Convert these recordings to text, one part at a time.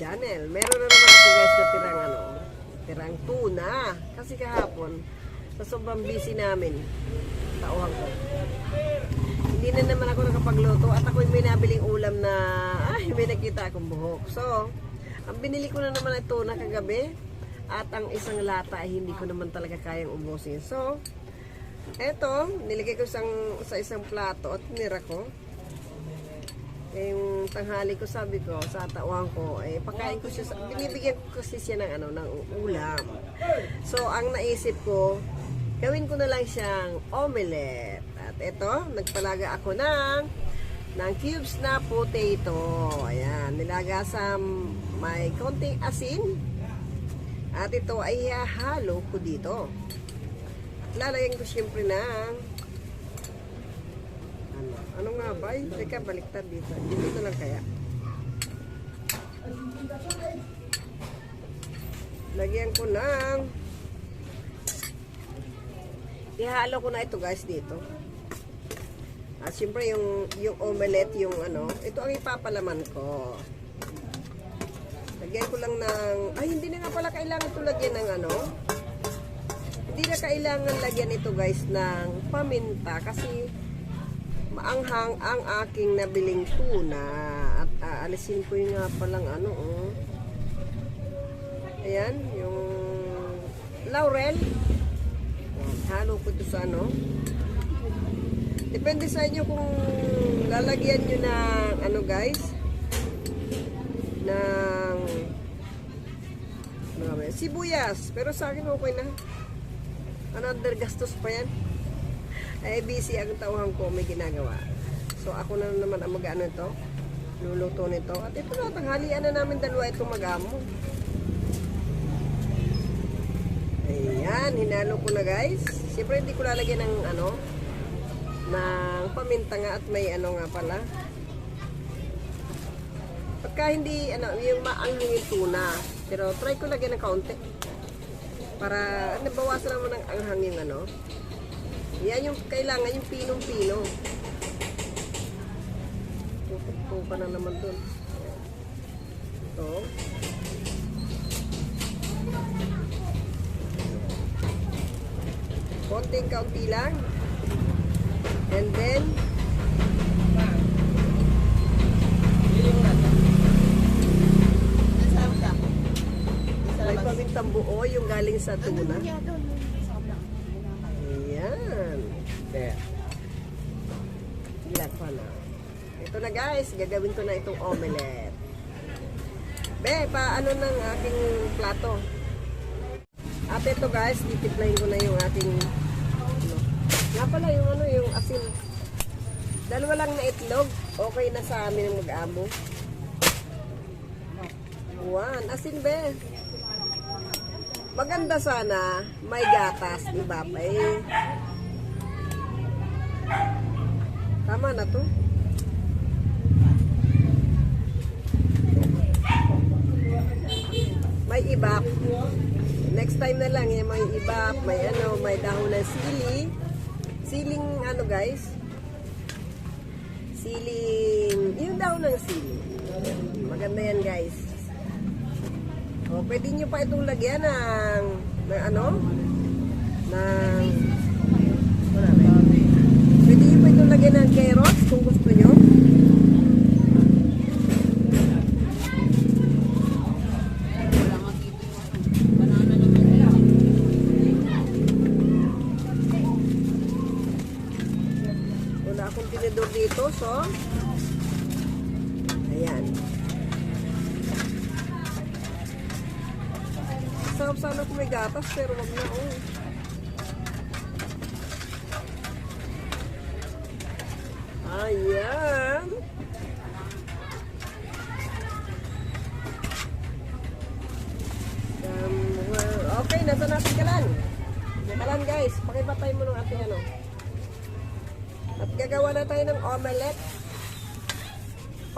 channel. Meron na naman ako guys na tirang ano, tirang tuna. Kasi kahapon, sa sobrang busy namin, tauhan ko. Hindi na naman ako nakapagluto at ako may nabiling ulam na, ay, may nakita akong buhok. So, ang binili ko na naman ay tuna kagabi at ang isang lata ay hindi ko naman talaga kayang ubusin. So, eto, nilagay ko isang, sa isang plato at nira ko. Yung tanghali ko sabi ko sa tauhan ko eh pagkain ko siya binibigyan ko kasi siya ng ano ng ulam so ang naisip ko gawin ko na lang siyang omelette at ito nagpalaga ako ng ng cubes na potato ayan nilaga sa may konting asin at ito ay hahalo ko dito at lalagyan ko siyempre ng ano, ano nga ba? Teka, baliktad dito. Dito lang kaya. Lagyan ko ng ihalo ko na ito guys dito. At siyempre yung, yung omelette, yung ano, ito ang ipapalaman ko. Lagyan ko lang ng, ay hindi na nga pala kailangan ito lagyan ng ano, hindi na kailangan lagyan ito guys ng paminta kasi maanghang ang aking nabiling tuna at aalisin ko yung nga palang ano oh. ayan yung laurel Ayan, halo ko ito sa ano depende sa inyo kung lalagyan nyo ng ano guys ng ano ba sibuyas pero sa akin okay na another gastos pa yan ay busy ang tauhan ko may ginagawa. So ako na naman ang mag-ano ito, luluto nito. At ito na, tanghalian na namin dalawa itong mag-amo. Ayan, hinalo ko na guys. Siyempre hindi ko lalagyan ng ano, ng paminta nga at may ano nga pala. Pagka hindi, ano, yung maanghang yung tuna. Pero try ko lagyan ng kaunti. Para, nabawasan naman ng anghang yung ano, yan yung kailangan, yung pinong-pino. Tutok na naman dun. Konting-kaunti lang. And then, may pamintang buo yung galing sa tuna. Ayan. Ilan pa na. Ito na guys, gagawin ko na itong omelette. Be, paano ng aking plato? At ito guys, titiplayin ko na yung ating ano. Nga pala yung ano, yung asin. Dalawa lang na itlog. Okay na sa amin ang mag-amo. One. Asin be. Maganda sana may gatas, di ba? Eh, tama na to. May ibap. Next time na lang, yung may ibap, may ano, may dahon ng sili. Siling ano guys? Siling, yung dahon ng sili. Maganda yan guys. O, pwede nyo pa itong lagyan ng, ng ano? Ng, wala ba? Pwede nyo pa itong lagyan ng carrots kung gusto nyo. Tinidor dito, so, ayan. Sarap sana kung may gatas, pero wag na, oh. Ayan. Um, well, okay, nasa natin kalan. Kalan guys, pakipatay mo ng ating ano. Gagawa na tayo ng omelette.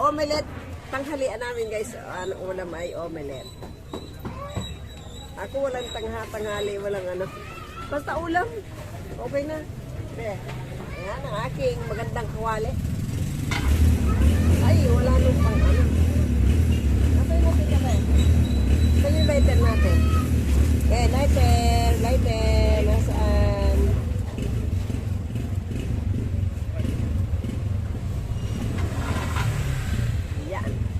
Omelette, tanghalian namin guys. Ano ulam ay omelette. Ako walang tangha, tanghali, walang ano. Basta ulam. Okay na. Be. Ayan ang aking magandang kawali. Ay, wala nung pang ano. Nasaan natin ka ba? Saan yung lighter natin? Eh, lighter, lighter, nasaan? Yan. Ano natin,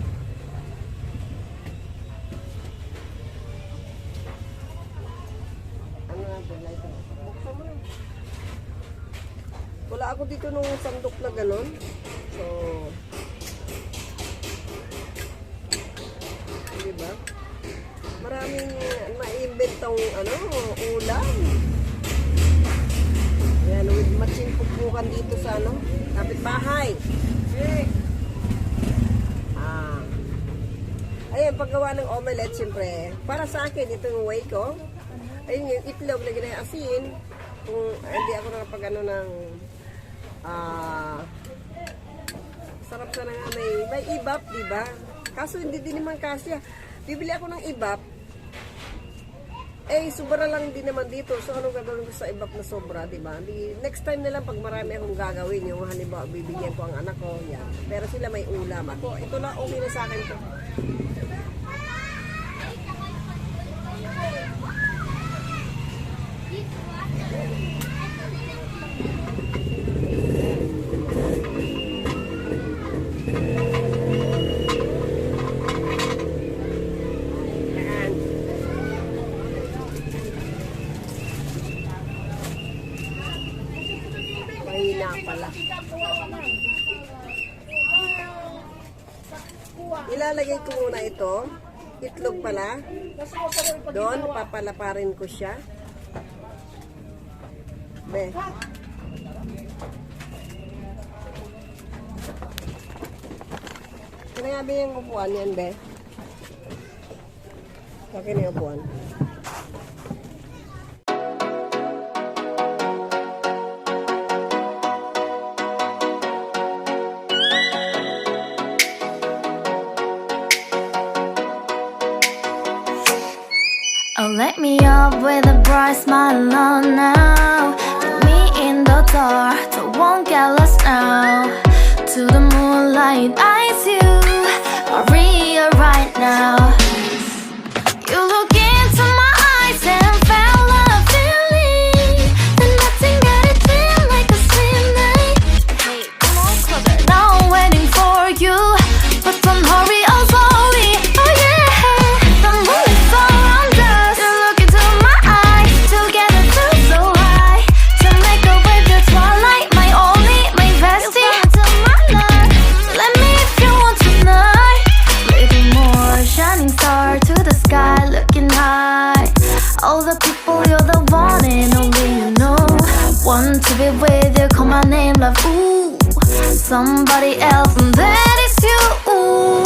lighter? Buksan mo na. Wala ako dito nung sandok na ganon. So, di ba? Maraming maimbentong ano, ulam. Yan, with matching pugpukan dito sa ano, kapitbahay. Ah. Ayun, paggawa ng omelette, siyempre, para sa akin, ito yung way ko. Ayun yung itlog, na yung asin. Kung hindi ako nakapag ano ng ah, sarap sana nga may, may ibap, di ba? Kaso hindi din naman kasya. Bibili ako ng ibap, eh, sobra lang din naman dito. So, anong gagawin ko sa ibap na sobra, di ba? Next time na lang pag marami akong gagawin, yung halimbawa, bibigyan ko ang anak ko, yan. Pero sila may ulam. Ako, ito na, okay na sa akin to. Mahina pala. Ilalagay ko muna ito. Itlog pala. Doon, papalaparin ko siya. Be. Kaya ba yung upuan yan, be? Akin yung upuan. Oh, me up with a bright smile on now. Put me in the dark, so won't get lost now. To the moonlight, eyes you, Maria, right now. Call my name, love. Ooh, somebody else, and that is you. Ooh,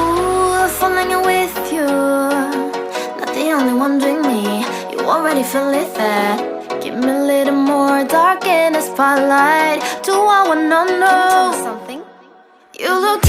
ooh, falling in with you. Not the only one doing me. You already feel it there. Give me a little more dark in the spotlight. Do I wanna know something? You look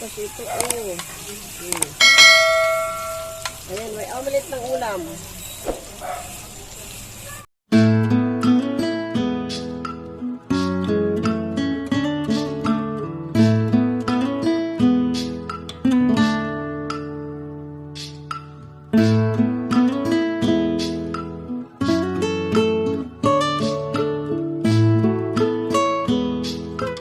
nabutas ito. Oh. Hmm. Ayan, may omelette ng ulam.